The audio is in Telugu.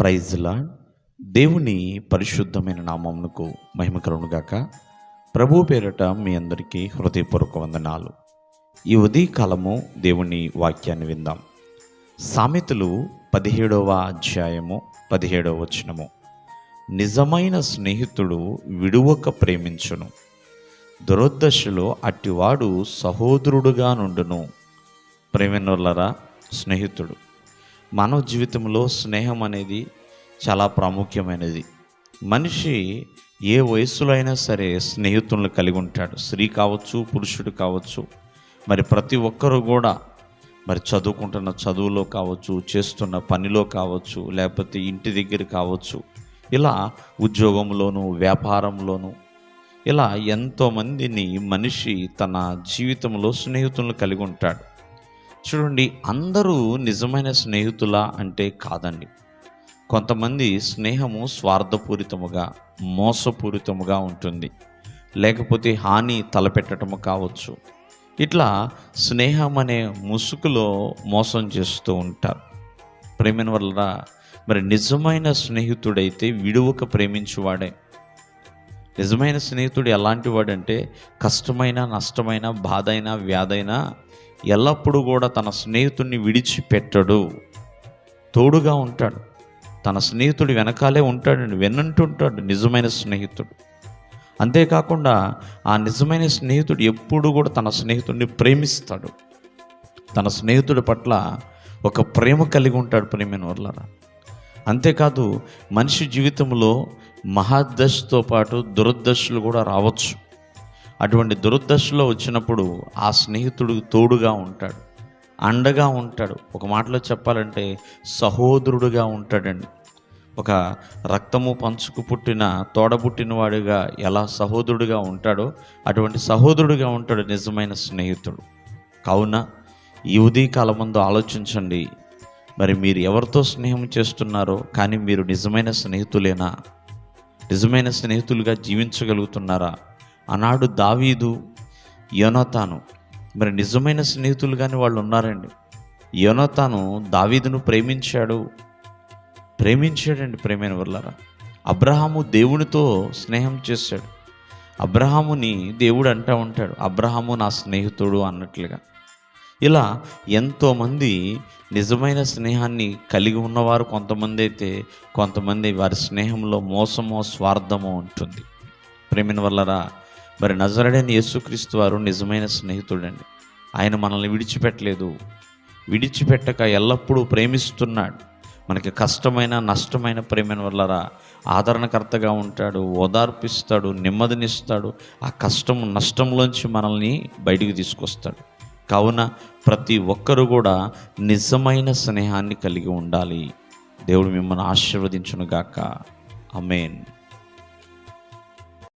ప్రైజ్లా దేవుని పరిశుద్ధమైన నామమునకు మహిమ కలుగునుగాక ప్రభు పేరట మీ అందరికీ హృదయపూర్వక వందనాలు. ఈ ఉదయకాలము దేవుని వాక్యాన్ని విందాం. సామెతలు పదిహేడవ అధ్యాయము పదిహేడవ వచనము. నిజమైన స్నేహితుడు విడువక ప్రేమించును. దురదశలో అట్టివాడు సహోదరుడుగా నుండును. ప్రేమినులరా స్నేహితుడు. మానవ జీవితంలో స్నేహం అనేది చాలా ప్రాముఖ్యమైనది. మనిషి ఏ వయస్సులో అయినా సరే స్నేహితులను కలిగి ఉంటాడు. స్త్రీ కావచ్చు పురుషుడు కావచ్చు మరి ప్రతి ఒక్కరు కూడా మరి చదువుకుంటున్న చదువులో కావచ్చు చేస్తున్న పనిలో కావచ్చు లేకపోతే ఇంటి దగ్గర కావచ్చు ఇలా ఉద్యోగంలోను వ్యాపారంలోను ఇలా ఎంతోమందిని మనిషి తన జీవితంలో స్నేహితులను కలిగి ఉంటాడు. చూడండి అందరూ నిజమైన స్నేహితులా అంటే కాదండి. కొంతమంది స్నేహము స్వార్థపూరితముగా మోసపూరితముగా ఉంటుంది. లేకపోతే హాని తలపెట్టడము కావచ్చు. ఇట్లా స్నేహం అనే ముసుగులో మోసం చేస్తూ ఉంటారు. ప్రేమిన వల్ల మరి నిజమైన స్నేహితుడైతే విడువక ప్రేమించువాడే. నిజమైన స్నేహితుడు ఎలాంటి వాడంటే కష్టమైన నష్టమైన బాధ అయినా వ్యాధైనా ఎల్లప్పుడూ కూడా తన స్నేహితుడిని విడిచిపెట్టడు. తోడుగా ఉంటాడు. తన స్నేహితుడు వెనకాలే ఉంటాడని వెన్నంటుంటాడు నిజమైన స్నేహితుడు. అంతేకాకుండా ఆ నిజమైన స్నేహితుడు ఎప్పుడు కూడా తన స్నేహితుడిని ప్రేమిస్తాడు. తన స్నేహితుడి పట్ల ఒక ప్రేమ కలిగి ఉంటాడు ప్రేమైన వర్లరా. అంతేకాదు మనిషి జీవితంలో మహాదశతో పాటు దురదశలు కూడా రావచ్చు. అటువంటి దురదశలో వచ్చినప్పుడు ఆ స్నేహితుడు తోడుగా ఉంటాడు అండగా ఉంటాడు. ఒక మాటలో చెప్పాలంటే సహోదరుడుగా ఉంటాడండి. ఒక రక్తము పంచుకు పుట్టిన తోడబుట్టిన వాడిగా ఎలా సహోదరుడుగా ఉంటాడో అటువంటి సహోదరుడుగా ఉంటాడు నిజమైన స్నేహితుడు. కావున ఈ ఉదయకాలం ముందు ఆలోచించండి మరి మీరు ఎవరితో స్నేహం చేస్తున్నారో కానీ మీరు నిజమైన స్నేహితులేనా? నిజమైన స్నేహితులుగా జీవించగలుగుతున్నారా? ఆనాడు దావీదు యోనతాను మరి నిజమైన స్నేహితులు కానీ వాళ్ళు ఉన్నారండి. యోనతాను దావీదును ప్రేమించాడు. ప్రేమించాడండి ప్రేమైన వల్లరా అబ్రహాము దేవునితో స్నేహం చేశాడు. అబ్రహాముని దేవుడు అంటూ ఉంటాడు అబ్రహాము నా స్నేహితుడు అన్నట్లుగా. ఇలా ఎంతోమంది నిజమైన స్నేహాన్ని కలిగి ఉన్నవారు కొంతమంది అయితే కొంతమంది వారి స్నేహంలో మోసమో స్వార్థమో ఉంటుంది. ప్రేమిన వల్లరా మరి నజరడని యేసుక్రీస్తు వారు నిజమైన స్నేహితుడండి. ఆయన మనల్ని విడిచిపెట్టలేదు. విడిచిపెట్టక ఎల్లప్పుడూ ప్రేమిస్తున్నాడు. మనకి కష్టమైన నష్టమైన ప్రేమైన వల్లరా ఆదరణకర్తగా ఉంటాడు ఓదార్పిస్తాడు నెమ్మదినిస్తాడు ఆ కష్టం నష్టంలోంచి మనల్ని బయటికి తీసుకొస్తాడు. కావున ప్రతి ఒక్కరు కూడా నిజమైన స్నేహాన్ని కలిగి ఉండాలి. దేవుడు మిమ్మల్ని ఆశీర్వదించునుగాక. అమేన్